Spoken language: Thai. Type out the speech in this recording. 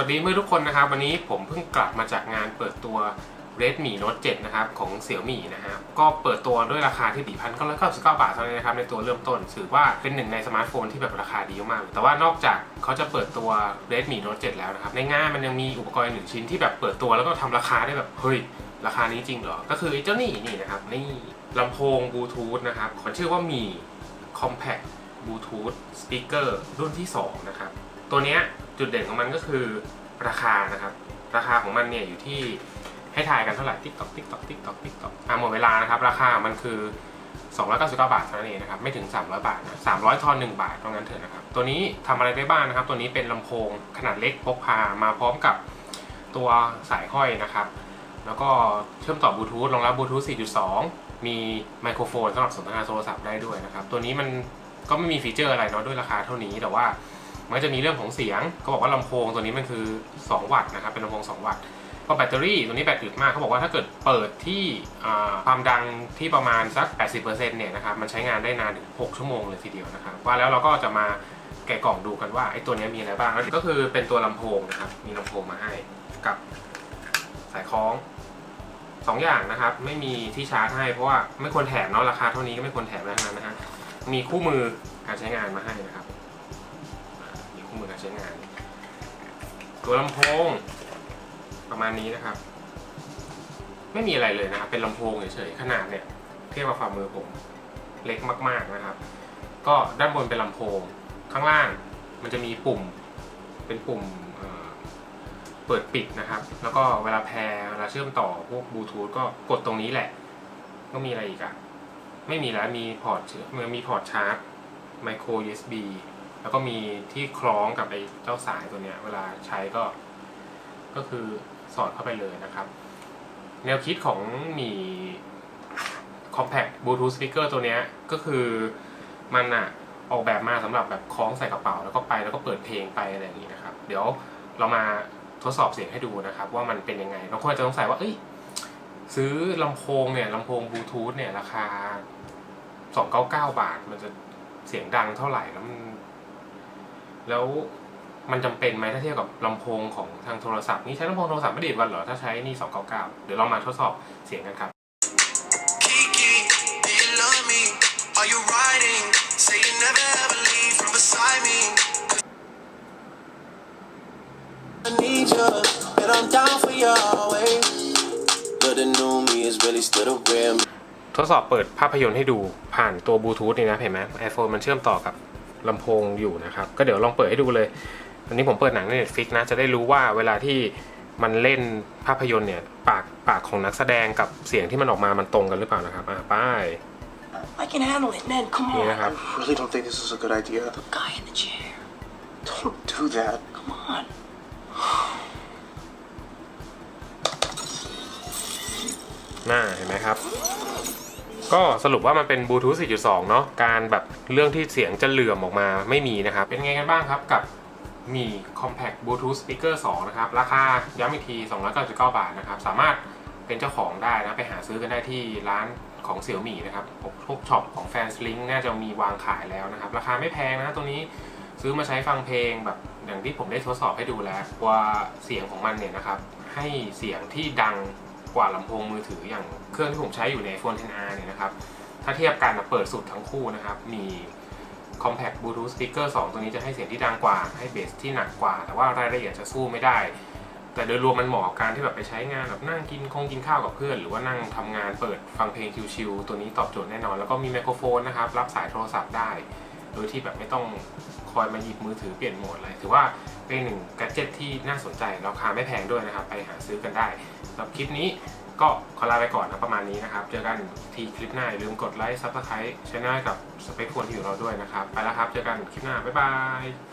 วัสดีเมื่อทุกคนนะครับ วันนี้ผมเพิ่งกลับมาจากงานเปิดตัว Redmi Note 7 นะครับ ของ Xiaomi นะครับก็เปิดตัวด้วยราคาที่ 4,999 บาทเท่านั้นนะครับ ในตัวเริ่มต้นถือว่าเป็นหนึ่งในสมาร์ทโฟนที่แบบราคาดีมาก แต่ว่านอกจากเขาจะเปิดตัว Redmi Note 7 แล้วนะครับ ในงานมันยังมีอุปกรณ์หนึ่งชิ้นที่แบบเปิดตัวแล้วก็ทำราคาได้แบบเฮ้ยราคานี้จริงเหรอ ก็คือเจ้านี่นี่นะครับนี่ลำโพงบลูทูธนะครับขอชื่อว่ามี Compact Bluetooth Speaker รุ่นที่ 2 นะครับ ตัวเนี้ยจุดเด่นของมันก็คือราคานะครับ ราคาของมันเนี่ยอยู่ที่ให้ทายกันเท่าไหร่ติ๊กตอกติ๊กตอกติ๊กตอกติ๊กตอกอะหมดเวลานะครับ ราคามันคือ 299 บาทเท่านั้นเองนะครับไม่ถึง 300 บาทนะ300 ทอน 1 บาทตรงนั้นเถอะนะครับ ตัวนี้ทำอะไรได้บ้างนะครับ ตัวนี้เป็นลำโพงขนาดเล็กพกพามาพร้อมกับตัวสายห้อยนะครับ แล้วก็เชื่อมต่อบลูทูธรองรับบลูทูธ4.2 มีไมโครโฟนสำหรับสนทนาโทรศัพท์ได้ด้วยนะครับ ตัวนี้มันก็ไม่มีฟีเจอร์อะไรเนาะด้วยราคาเท่านี้แต่ว่า มันจะมีเรื่องของเสียงก็บอกว่าลำโพงตัวนี้มันคือ 2 วัตต์นะครับเป็นลำโพง 2 วัตต์ก็แบตเตอรี่ตัวนี้แบตอึดมากเขาบอกว่าถ้าเกิดเปิดที่ความดังที่ประมาณสัก 80%เนี่ยนะครับมันใช้งานได้นานถึง 6 ชั่วโมงเลยทีเดียวนะครับว่าแล้วเราก็จะมาแกะกล่องดูกันว่าไอ้ตัวนี้มีอะไรบ้างก็คือเป็นตัวลำโพงนะครับมีลำโพงมาให้กับสายคล้องสออย่างนะครับ ไม่มีที่ชาร์จให้เพราะว่าไม่ควรแถมเนาะราคาเท่านี้ก็ไม่ควรแถมแล้วนะฮะมีคู่มือการใช้งานมาให้นะครับ มือการใช้งาน ตัวลำโพง ประมาณนี้นะครับ ไม่มีอะไรเลยนะครับ เป็นลำโพงเฉยๆขนาดเนี่ย เทียบกับฝ่ามือผมเล็กมาก ๆนะครับ ก็ด้านบนเป็นลำโพง ข้างล่างมันจะมีปุ่ม เป็นปุ่มเเปิดปิดนะครับ แล้วก็เวลาแพรเวลาเชื่อมต่อพวกบลูทูธก็กดตรงนี้แหละ ก็มีอะไรอีกอะไม่มีแล้วมีพอร์ตเชื่อมมีพอร์ตชาร์จไมโคร USB แล้วก็มีที่คล้องกับไอ้เจ้าสายตัวเนี้ย เวลาใช้ก็ ก็คือสอดเข้าไปเลยนะครับ แนวคิดของมี compact bluetooth speaker ตัวเนี้ยก็คือมันอะออกแบบมาสำหรับแบบคล้องใส่กระเป๋าแล้วก็ไปแล้วก็เปิดเพลงไปอะไรอย่างนี้นะครับ เดี๋ยวเรามาทดสอบเสียงให้ดูนะครับ ว่ามันเป็นยังไงบางคนอาจจะสงสัยว่า เอ้ยซื้อลำโพงเนี่ยลำโพงบลูทูธเนี่ยราคา299 บาท มันจะเสียงดังเท่าไหร่แล้วมัน แล้วมันจำเป็นไหมถ้าเทียบกับลำโพงของทางโทรศัพท์นี่ใช้ลำโพงโทรศัพท์ไม่ดีดวันเหรอ ถ้าใช้นี่ 299 เดี๋ยวเรามาทดสอบเสียงกันครับ ทดสอบเปิดภาพยนตร์ให้ดูผ่านตัวบลูทูธนี่นะ เห็นไหมไอโฟนมันเชื่อมต่อกับ ลำโพงอยู่นะครับ ก็เดี๋ยวลองเปิดให้ดูเลย อันนี้ผมเปิดหนังใน Netflix นะ จะได้รู้ว่าเวลาที่มันเล่นภาพยนตร์เนี่ย ปากปากของนักแสดงกับเสียงที่มันออกมามันตรงกันหรือเปล่านะครับ อ่าป้าย I can handle it, Ned. Come นี่ on. นะครับ I really don't think this is a good idea. Guy in the chair. Don't do that. Come on. น่าเห็นไหมครับ ก็สรุปว่ามันเป็นบลูทูธ4.2 เนาะการแบบเรื่องที่เสียงจะเหลื่อมออกมาไม่มีนะครับ เป็นไงกันบ้างครับกับมี Compact Bluetooth Speaker 2 นะครับ ราคาย้ำอีกที 299 บาทนะครับ สามารถเป็นเจ้าของได้นะ ไปหาซื้อกันได้ที่ร้านของ Xiaomi นะครับพวกช็อปของ Fanslink น่าจะมีวางขายแล้วนะครับ ราคาไม่แพงนะตัวนี้ซื้อมาใช้ฟังเพลงแบบอย่างที่ผมได้ทดสอบให้ดูแล้ว ว่าเสียงของมันเนี่ยนะครับ ให้เสียงที่ดัง กว่าลำโพงมือถืออย่างเครื่องที่ผมใช้อยู่ใน iPhone 10R เนี่ยนะครับ ถ้าเทียบกันเปิดสุดทั้งคู่นะครับ มี Compact Bluetooth Speaker 2 ตัวนี้จะให้เสียงที่ดังกว่า ให้เบสที่หนักกว่า แต่ว่ารายละเอียดจะสู้ไม่ได้ แต่โดยรวมมันเหมาะกับการที่แบบไปใช้งานแบบนั่งกินคงกินข้าวกับเพื่อน หรือว่านั่งทำงานเปิดฟังเพลงชิลๆตัวนี้ตอบโจทย์แน่นอน แล้วก็มีไมโครโฟนนะครับรับสายโทรศัพท์ได้ โดยที่แบบไม่ต้อง อยมาหยิบมือถือเปลี่ยนโหมดอะไรถือว่าเป็นหนึ่งแกจิตที่น่าสนใจราคาไม่แพงด้วยนะครับ ไปหาซื้อกันได้สำหรับคลิปนี้ก็ขอลาไปก่อนนะประมาณนี้นะครับ เจอกันทีคลิปหน้าอย่าลืมกดไลค์ซับสไครต์ช่องกับสเปคควรที่อยู่เราด้วยนะครับ ไปแล้วครับ เจอกันคลิปหน้า บ๊ายบาย